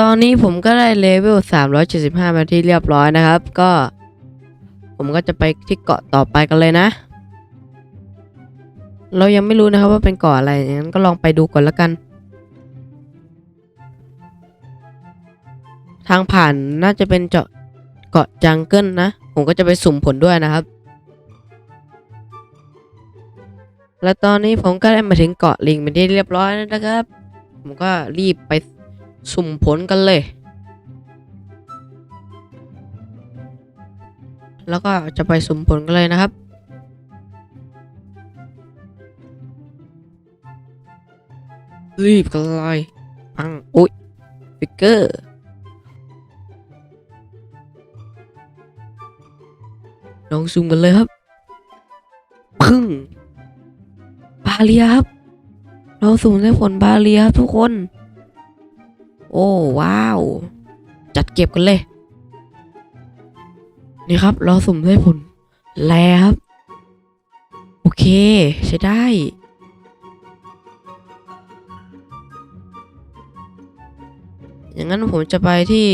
ตอนนี้ผมก็ได้เลเวล 375 มาที่เรียบร้อยนะครับ ก็ ผมก็จะไปที่เกาะต่อไปกันเลยนะ เรายังไม่รู้นะครับว่าเป็นเกาะอะไรอย่างนั้นก็ลองไปดูก่อนแล้วกัน ทางผ่านน่าจะเป็นเจาะเกาะจังเกิลนะ ผมก็จะไปสุ่มผลด้วยนะครับ และตอนนี้ผมก็ได้มาถึงเกาะลิงเป็นที่เรียบร้อยแล้วนะครับ ผมก็รีบไป สุ่มผลกันเลย แล้วก็จะไปสุ่มผลกันเลยนะครับ รีบกันเลยปังอุ๊ยฟิกเกอร์ลองซูมกันเลยครับ พึ่ง บาเลียครับ เราสูมได้ผลบาเลียครับทุกคน โอ้ว้าว จัดเก็บกันเลย นี่ครับเราสุ่มได้ผลแล้วครับ โอเค ใช้ได้อย่างนั้นผมจะไปที่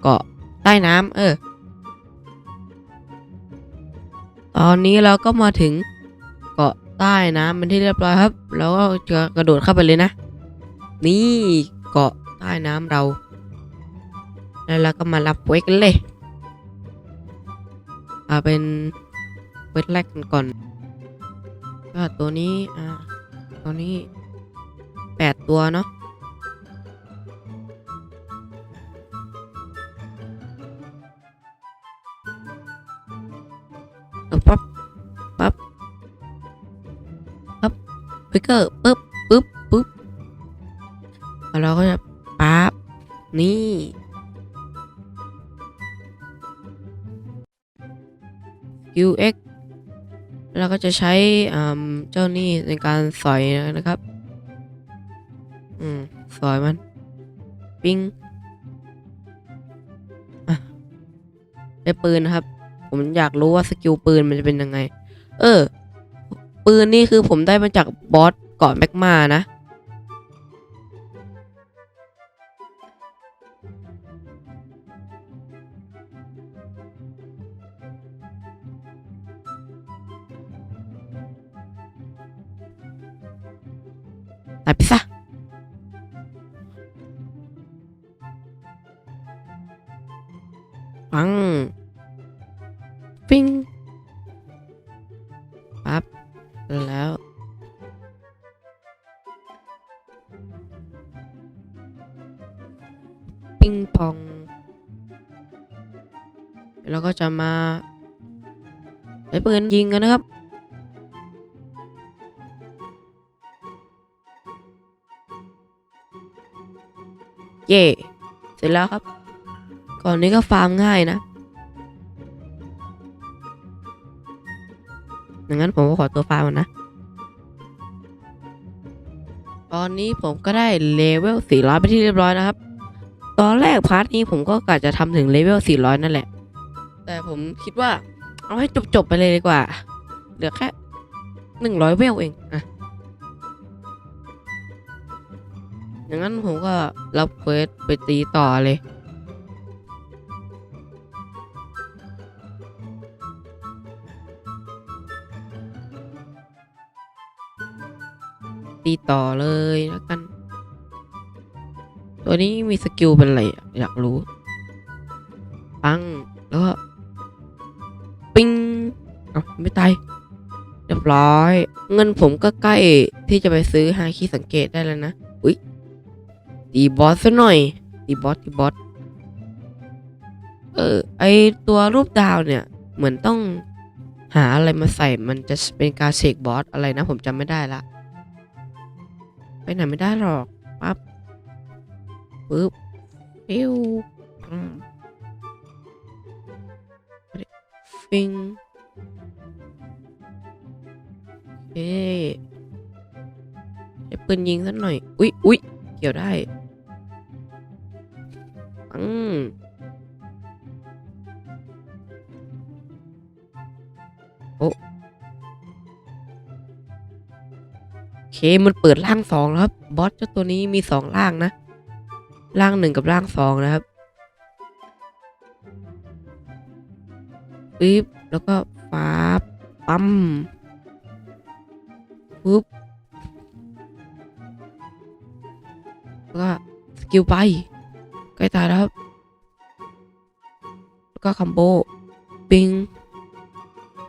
เกาะใต้น้ำเออ ตอนนี้เราก็มาถึงเกาะใต้น้ำเป็นที่เรียบร้อยครับ แล้วก็จะกระโดดเข้าไปเลยนะ นี่เกาะใต้น้ำเรา แล้วเราก็มารับเวกกันเลยเอาเป็นเวทแรกกันก่อนก็ตัวนี้อ่าตัวนี้แปดตัวเนาะปั๊บปั๊บปั๊บพิกเกอร์ปึ๊บปึ๊บ จะใช้เจ้านี่ในการสอยนะครับ อืม สอยมัน ปิ้งไปปืนนะครับ ผมอยากรู้ว่าสกิลปืนมันจะเป็นยังไง เออ ปืนนี่คือผมได้มาจากบอสเกาะแมกมานะ ตายไปซะปังปิ้งปั๊บแล้วปิ้งปอง แล้วก็จะมาใช้ปืนยิงกันนะครับ เย่เสร็จแล้วครับ ก่อนนี้ก็ฟาร์มง่ายนะดังนั้นผมก็ขอตัวฟาร์มนะ ตอนนี้ผมก็ได้เลเวล 400 ไปที่เรียบร้อยนะครับ ตอนแรกพาร์ทนี้ผมก็กะจะทำถึงเลเวล 400 นั่นแหละ แต่ผมคิดว่าเอาให้จบๆไปเลยดีกว่า เหลือแค่ 100 เวลเองอะ อย่างนั้นผมก็รับเควสไปตีต่อเลย ตีต่อเลยแล้วกัน ตัวนี้มีสกิลเป็นอะไรอยากรู้ ปัง แล้วก็ปิ้งเอาไม่ตายเรียบร้อย เงินผมก็ใกล้ที่จะไปซื้อฮาคิสังเกตได้แล้วนะ ตีบอสซะหน่อย ตีบอสตีบอสเออไอตัวรูปดาวเนี่ย เหมือนต้องหาอะไรมาใส่มันจะเป็นการเสกบอสอะไรนะ ผมจำไม่ได้ละ ไปไหนไม่ได้หรอกปั๊บปึ๊บปิ้วฟิงเอ๊ใช้ปืนยิงสักหน่อย อุ๊ยอุ๊ยเกี่ยวได้ อืมโอเคมันเปิดร่างสองแล้วครับบอสเจ้าตัวนี้มีสองร่างนะร่างหนึ่งกับร่างสองนะครับปิ๊บแล้วก็ฟ้าปั๊มปุ๊บแล้วก็สกิลไป ใกล้ตายแล้วครับ แล้วก็คัมโบ ปิง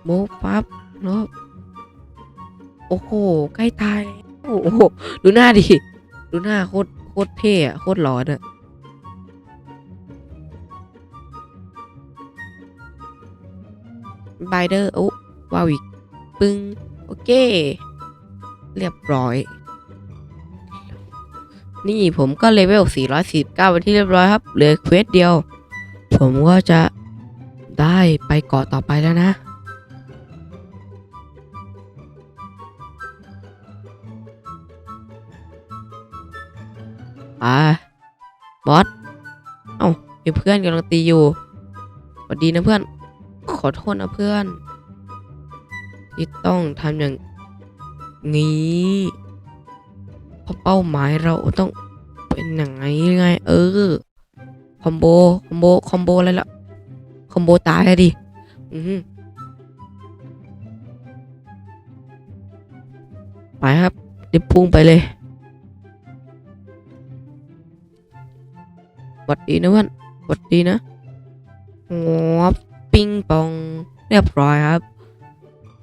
โมปั๊บแล้วโอ้โห ใกล้ตาย โอ้โห ดูหน้าดิ ดูหน้าโคตรโคตรเท่อะโคตรหลอนอะไบเดอร์โอ้ว้าวอีก ปึ้ง โอเค เรียบร้อย นี่ผมก็เลเวล 449เป็นที่เรียบร้อยครับ เหลือเควสเดียว ผมก็จะได้ไปเกาะต่อไปแล้วนะ อ่า บอส เอ้ามีเพื่อนกำลังตีอยู่สวัสดีนะเพื่อน ขอโทษนะเพื่อนที่ต้องทำอย่างนี้ เพราะเป้าหมายเราต้องเป็นอย่างไงไง เออ คอมโบ คอมโบ คอมโบอะไรละคอมโบตายอะดิ อือไปครับรีบพุ่งไปเลยวัดดีนะเพื่อนวัดดีนะงอบปิงปอง เรียบร้อยครับ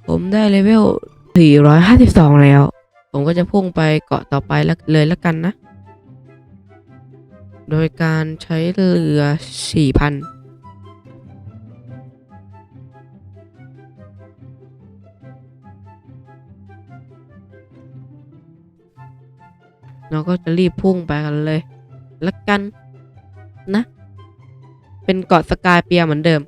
ผมได้เลเวล 452 แล้ว ผมก็จะพุ่งไปเกาะต่อไปเลยแล้วกันนะ โดยการใช้เรือ4,000เราก็จะรีบพุ่งไปกันเลยแล้วกันนะ เป็นเกาะสกายเปียเหมือนเดิม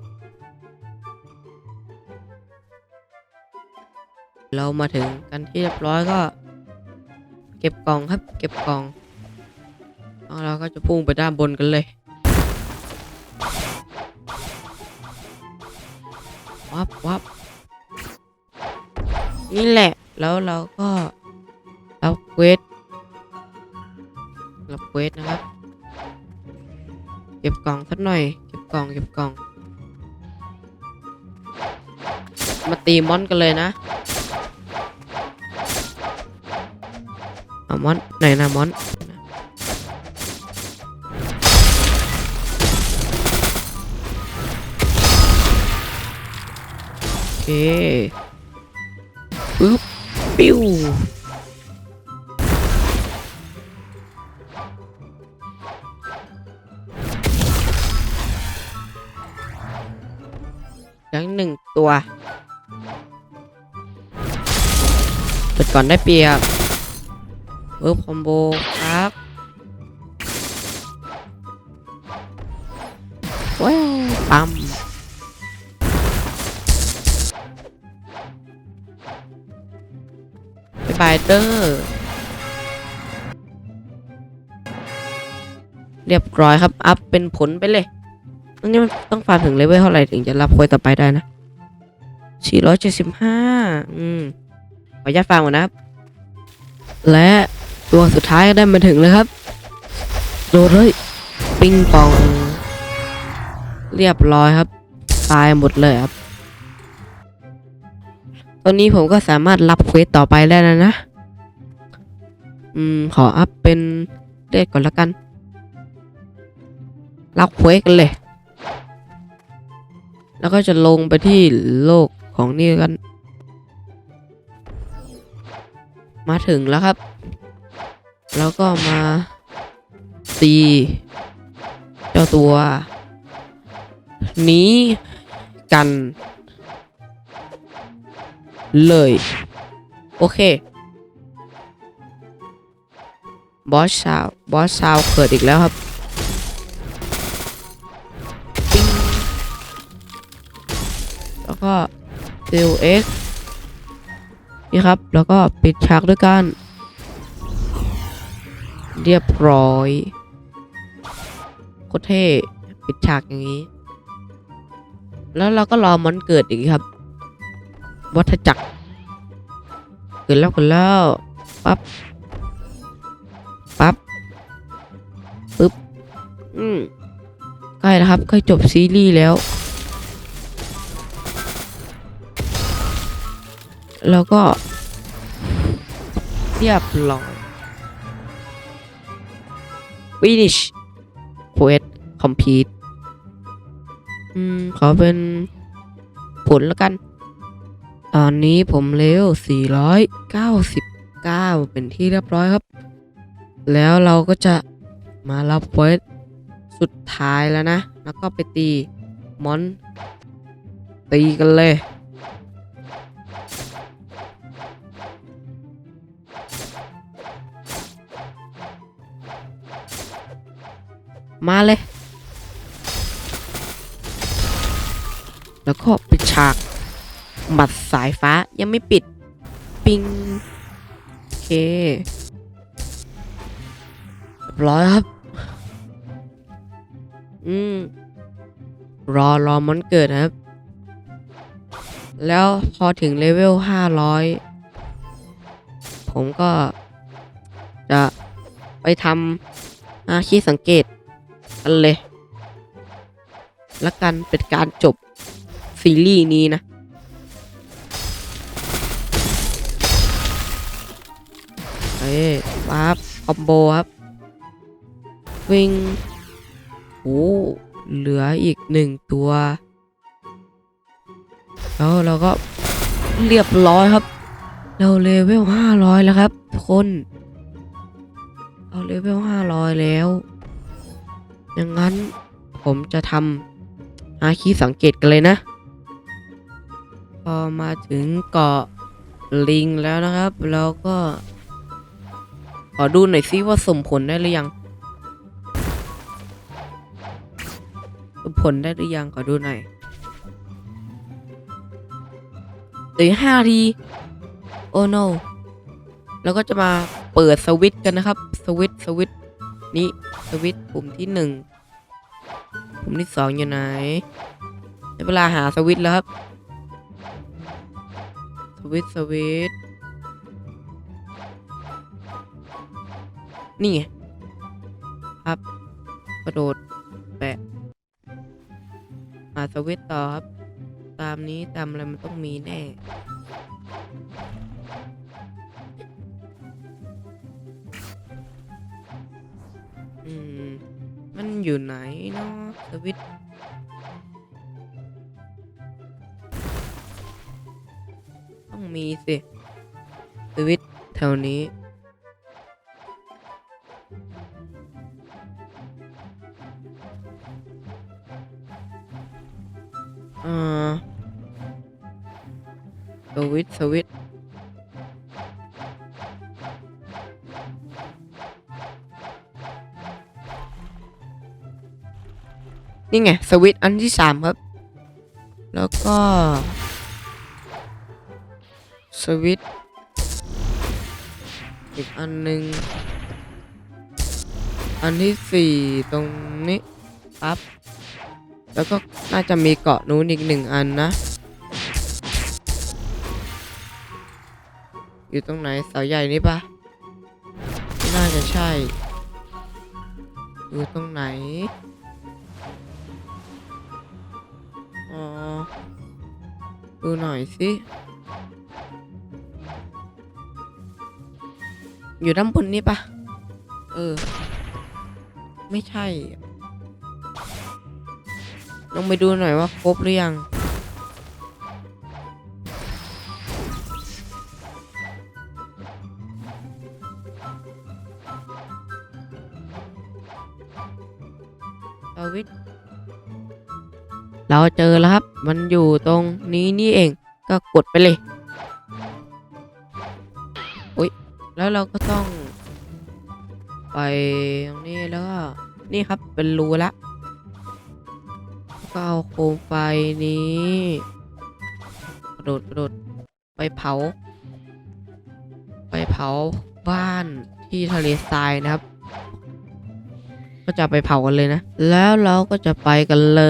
เรามาถึงกันที่เรียบร้อยก็ เก็บกล่องครับ เก็บกล่องแล้วเราก็จะพุ่งไปด้านบนกันเลยวับวับนี่แหละ แล้วเราก็รับเควสรับเควสนะครับ เก็บกล่องสักหน่อย เก็บกล่อง เก็บกล่อง มาตีมอนกันเลยนะามอนไหนนะมอนโอเคปึ๊บปิ้วยังหนึ่งตัวเปิดก่อนได้เปรียบ เวิร์คอมโบครับว้าวปั๊มบ๊ายบายเดอร์เรียบร้อยครับ อัพเป็นผลไปเลยอันนี้มันต้องฟาร์มถึงเลเวลเท่าไหร่ถึงจะรับโคยต่อไปได้นะ 475 อืมขออนุญาตฟาร์มก่อนนะครับและ ตัวสุดท้ายก็ได้มาถึงแล้วครับ โดนเลยปิงปอง เรียบร้อยครับ ตายหมดเลยครับ ตอนนี้ผมก็สามารถรับเควสต่อไปได้แล้วนะ อืม ขออัพเป็นเลือดก่อนละกัน รับเควสกันเลย แล้วก็จะลงไปที่โลกของนี่กัน มาถึงแล้วครับ แล้วก็มาตีเจ้าตัว นี้กัน เลย โอเค บอสชาวบอสชาวเกิดอีกแล้วครับแล้วก็เซลเอ็กนี่ครับ แล้วก็ปิดฉากด้วยกัน เรียบร้อยโคตรเท่ปิดฉากอย่างนี้ แล้วเราก็รอมอนเกิดอีกครับ วัฏจักร เกิดแล้วเกิดแล้วปั๊บปั๊บปึ๊บอืมใกล้แล้วครับใกล้จบซีรีส์แล้ว แล้วก็ เรียบร้อย finish quest complete อืม ขอเป็นผลแล้วกัน ตอนนี้ผมเลเวล499 เป็นที่เรียบร้อยครับ แล้วเราก็จะมารับเควสสุดท้ายแล้วนะ แล้วก็ไปตีมอนตีกันเลย มาเลย แล้วก็ปิดฉากหมัดสายฟ้ายังไม่ปิด ปิง โอเคเรียบร้อยครับ อืม รอรอมันเกิดนะครับ แล้วพอถึงเลเวลห้าร้อยผมก็จะไปทำอาชีพสังเกต กันเลย แล้วกันเป็นการจบซีรีส์นี้นะเอ้ยปั๊บคอมโบครับ วิ่งโอ้เหลืออีกหนึ่งตัว แล้วเราก็เรียบร้อยครับ เราเลเวลห้าร้อยแล้วครับ ทุกคนเราเลเวลห้าร้อยแล้ว อย่างนั้นผมจะทำอาคีสังเกตกันเลยนะ พอมาถึงเกาะลิงแล้วนะครับ เราก็ ขอดูหน่อยซิว่าสมผลได้หรือยังสมผลได้หรือยังขอดูหน่อยเหลือห้าทีโอ้ no แล้วก็จะมาเปิดสวิตช์กันนะครับ สวิตช์สวิตช์ นี่สวิตปุ่มที่หนึ่งปุ่มที่สองอยู่ไหนเวลาหาสวิตแล้วครับ สวิตสวิตนี่ไงครับกระโดดแปะหาสวิตต่อครับ ตามนี้ตามอะไรมันต้องมีแน่ อืม มันอยู่ไหนเนาะสวิตต้องมีสิสวิตแถวนี้อ่าสวิตสวิต นี่ไง สวิตช์อันที่สามครับ แล้วก็ สวิตช์อีกอันหนึ่งอันที่สี่ตรงนี้ปั๊บแล้วก็น่าจะมีเกาะนู้นอีกหนึ่งอันนะ อยู่ตรงไหนเสาใหญ่นี่ปะไม่น่าจะใช่ อยู่ตรงไหน ดูหน่อยสิ อยู่ด้านบนนี้ปะเออ ไม่ใช่ ลองไปดูหน่อยว่าครบหรือยัง เราเจอแล้วครับ มันอยู่ตรงนี้นี่เอง ก็กดไปเลย อุ้ย แล้วเราก็ต้อง ไปตรงนี้แล้วก็ นี่ครับ เป็นรูละ ก็เอาโคมไฟนี้ กระโดดกระโดดไปเผา ไปเผาบ้านที่ทะเลทรายนะครับ ก็จะไปเผากันเลยนะ แล้วเราก็จะไปกันเล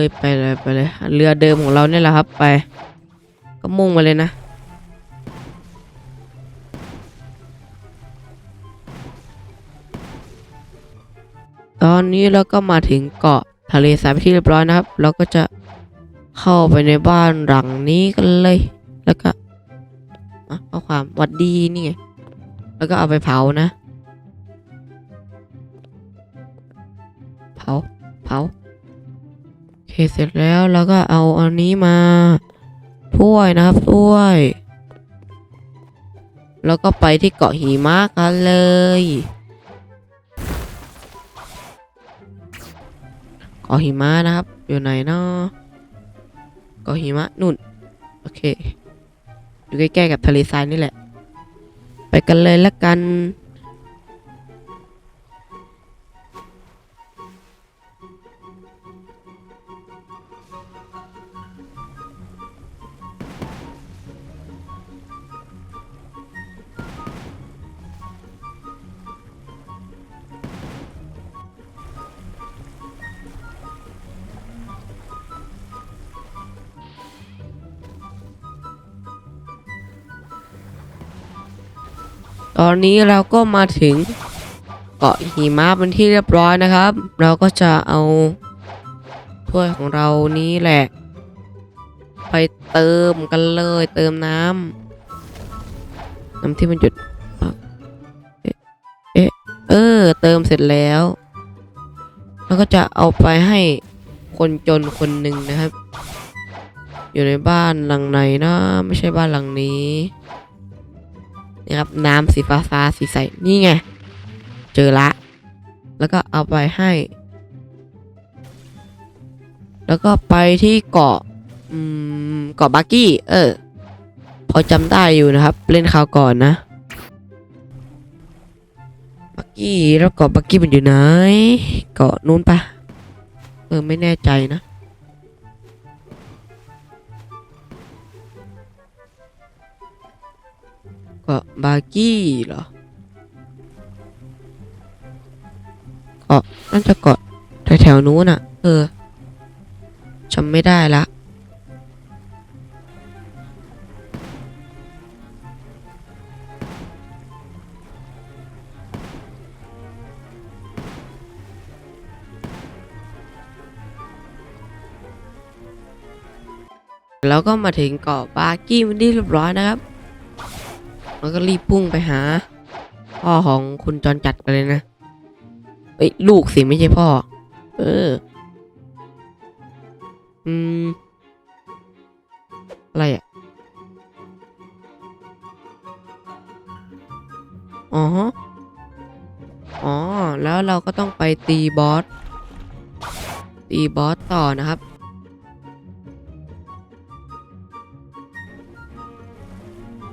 ยไปเลยไปเลย เรือเดิมของเราเนี่ยแหละครับ ไป ก็มุ่งมาเลยนะตอนนี้เราก็มาถึงเกาะทะเลทรายไปที่เรียบร้อยนะครับ เราก็จะเข้าไปในบ้านหลังนี้กันเลย แล้วก็เอะข้อความหวัดดีนี่ไง แล้วก็เอาไปเผานะ ผา เผา โอเค เสร็จแล้วเราก็เอาอันนี้มาถ้วยนะครับถ้วย แล้วก็ไปที่เกาะหิมะกันเลย เกาะหิมะนะครับ อยู่ไหนเนาะเกาะหิมะนุ่น โอเค อยู่ใกล้ๆกับทะเลทรายนี่แหละ ไปกันเลยละกัน ตอนนี้เราก็มาถึงเกาะหิมะเป็นที่เรียบร้อยนะครับ เราก็จะเอาถ้วยของเรานี้แหละ ไปเติมกันเลยเติมน้ำน้ำที่มันหยุดเอ๊ะเอ๊ะเออเติมเสร็จแล้ว แล้วก็จะเอาไปให้คนจนคนหนึ่งนะครับ อยู่ในบ้านหลังไหนนะ ไม่ใช่บ้านหลังนี้ นี่ครับน้ำสีฟ้าฟ้าสีใสนี่ไง เจอละ แล้วก็เอาไปให้ แล้วก็ไปที่เกาะอืมเกาะบักกี้ เออ พอจำได้อยู่นะครับ เล่นคราวก่อนนะบักกี้แล้วเกาะบักกี้มันอยู่ไหน เกาะนู้นปะเออไม่แน่ใจนะ กาะบากี้เหรอเกาะน่าจะเกาะแถวๆนู้นอะ เออจำไม่ได้ละแล้วก็มาถึงเกาะบากี้มันที่เรียบร้อยนะครับ แล้วก็รีบพุ่งไปหา พ่อของคุณจรจัดกันเลยนะเอ้ยลูกสิไม่ใช่พ่อ เออ อืม อะไรอะ อ๋อ อ๋อ แล้วเราก็ต้องไปตีบอส ตีบอสต่อนะครับ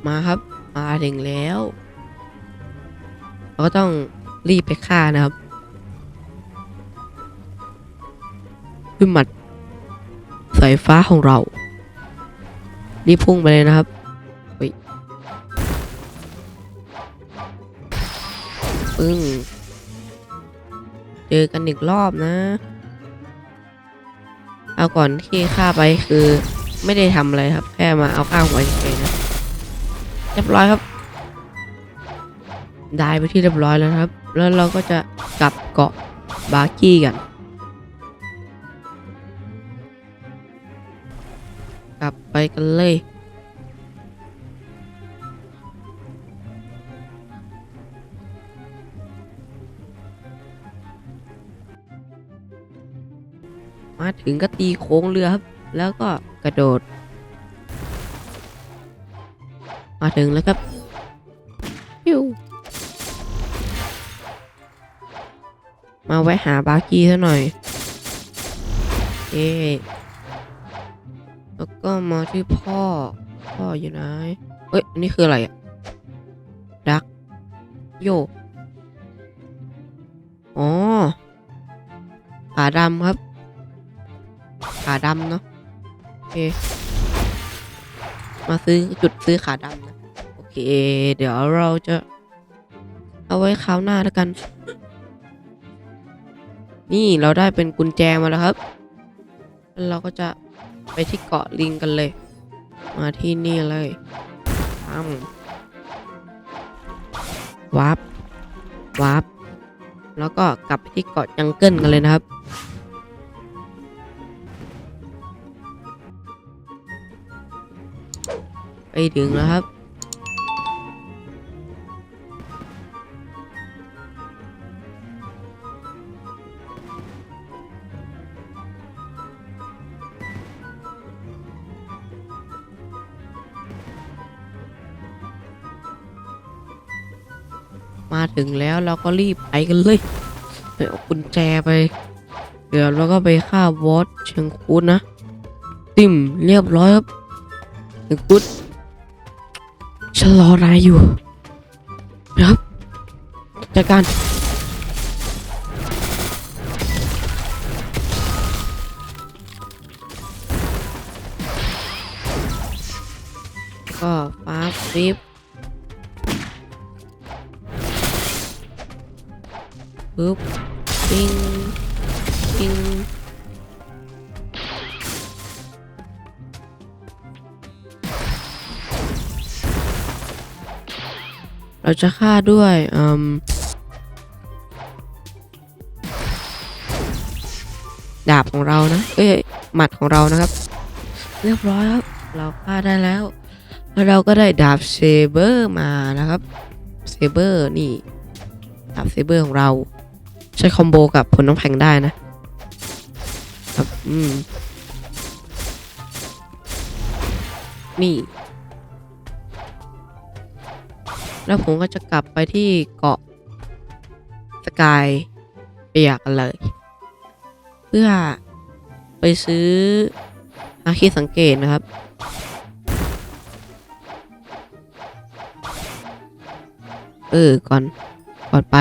มาครับ มาถึงแล้ว เราก็ต้องรีบไปฆ่านะครับด้วยหมัดสายฟ้าของเรา รีบพุ่งไปเลยนะครับปึ้ง เจอกันอีกรอบนะ เอาก่อนที่ฆ่าไปคือไม่ได้ทำอะไรครับ แค่มาเอาข้าวหัวเฉยนะ เรียบร้อยครับ ได้ไปที่เรียบร้อยแล้วครับ แล้วเราก็จะกลับเกาะบาร์กี้กัน กลับไปกันเลยมาถึงก็ตีโค้งเรือครับ แล้วก็กระโดด มาถึงแล้วครับพิวมาแวะหาบาร์กี้ซะหน่อยเอ๊แล้วก็มาที่พ่อ พ่ออยู่ไหนเอ้ยอันนี้คืออะไรอะดักโยอ๋อขาดำครับขาดำเนาะโอเค มาซื้อจุดซื้อขาดำนะโอเค เดี๋ยวเราจะเอาไว้คราวหน้าแล้วกัน นี่เราได้เป็นกุญแจมาแล้วครับ เราก็จะไปที่เกาะลิงกันเลย มาที่นี่เลยปั๊มวับวับแล้วก็กลับไปที่เกาะจังเกิลกันเลยนะครับ ไปถึงแล้วครับ มาถึงแล้วเราก็รีบไปกันเลยไปเอากุญแจไป เดี๋ยวเราก็ไปฆ่าบอสเชียงคูดนะ ติ่มเรียบร้อยครับเชียงคูด ฉันรอนายอยู่นะครับจัดการก็ฟ้าฟิปปึ๊บ เราจะฆ่าด้วยอืมดาบของเรานะ เอ้ยหมัดของเรานะครับ เรียบร้อยครับ เราฆ่าได้แล้วแล้วเราก็ได้ดาบเซเบอร์มานะครับ เซเบอร์นี่ ดาบเซเบอร์ของเรา ใช้คอมโบกับผลน้ำแข็งได้นะครับ อืม นี่ แล้วผมก็จะกลับไปที่เกาะสกายเปียกันเลย เพื่อไปซื้ออาคีสังเกตนะครับเออ ก่อน ก่อนไป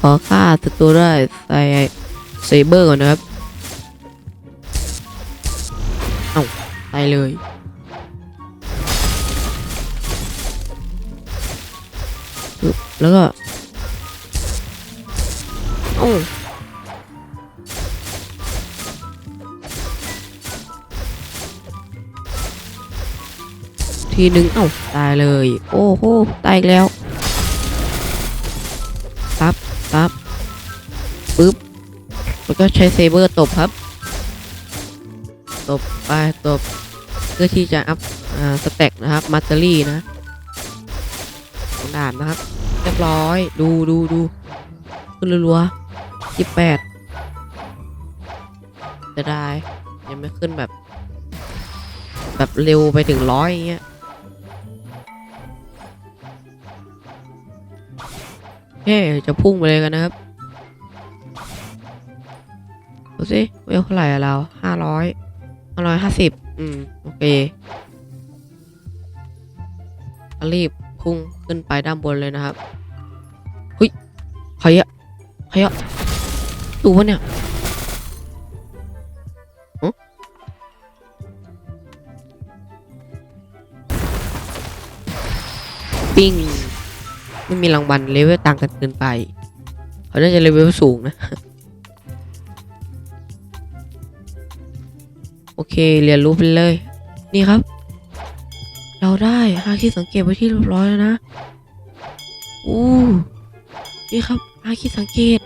ขอค่าศัตรูได้ใส่เซเบอร์ก่อนนะครับ เลย แล้วก็เอ้ทีหนึ่งเอ้า ตายเลย โอ้โห ตายแล้ว ปั๊บ ปั๊บ ปึ๊บ แล้วก็ใช้เซเบอร์ตบครับ ตบ ไป ตบ เพื่อที่จะอัพสเต็กนะครับมัตเตอรี่นะของด่านนะครับเรียบร้อยดูดูดูขึ้นรัวๆยี่แปดจะได้ยังไม่ขึ้นแบบ แบบเร็วไปถึงร้อยอย่างเงี้ยเฮ้จะพุ่งไปเลยกันนะครับดูสิเวลเท่าไหร่เราห้าร้อยห้าร้อยห้าสิบ อืม โอเครีบพุ่งขึ้นไปด้านบนเลยนะครับเฮ้ยใครอะใครอะดูวะเนี่ยปิ้ง ไม่มีรางวัลเลเวลต่างกันเกินไป เขาน่าจะเลเวลสูงนะ โอเค เรียนรู้ไปเลย นี่ครับ เราได้ฮาคิสังเกตไว้ที่เรียบร้อยแล้วนะอู้นี่ครับฮาคิสังเกต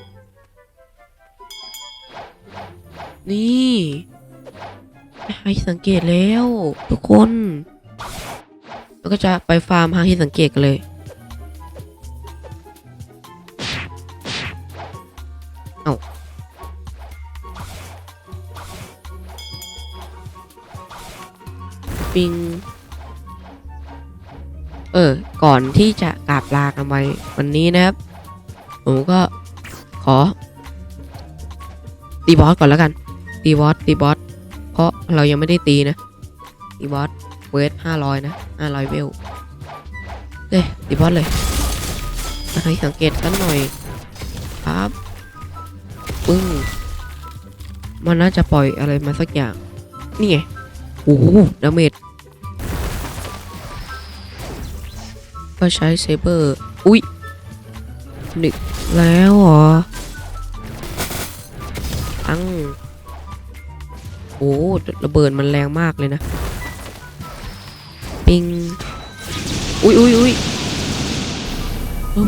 นี่ฮาคิสังเกตแล้ว ทุกคนแล้วก็จะไปฟาร์มฮาคิสังเกตกันเลย ปิง เออ ก่อนที่จะกราบลากันไปวันนี้นะครับ ผมก็ขอ ตีบอสก่อนแล้วกัน ตีบอสตีบอสเพราะเรายังไม่ได้ตีนะ ตีบอสเวทห้าร้อยนะห้าร้อยเวลเอ้ยตีบอสเลยให้สังเกตกันหน่อยครับปึ้งมันน่าจะปล่อยอะไรมาสักอย่าง นี่ไง โอ้โหดาเมจ ก็ใช้เซเบอร์ อุ๊ยหนึกแล้วเหรออังโอ้ระเบิดมันแรงมากเลยนะ ปิง อุ้ยอุ้ยอุ้ย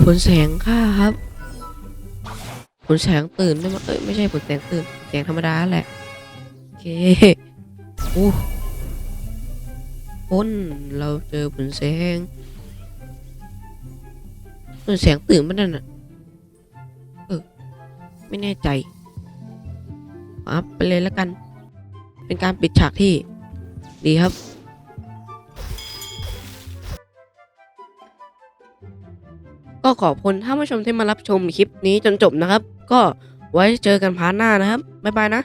ผลแสงค่ะครับ ผลแสงตื่นได้ไหมเอ้ยไม่ใช่ผลแสงตื่น แสงธรรมดาแหละ โอเคอู้พ้นเราเจอผลแสง ผลแสงตื่นมันนั่นน่ะ เออ ไม่แน่ใจอัพไปเลยแล้วกัน เป็นการปิดฉากที่ ดีครับ ก็ขอบคุณท่านผู้ชมที่มารับชมคลิปนี้จนจบนะครับ ก็ไว้เจอกันพาร์ทหน้านะครับ บ๊ายบายนะ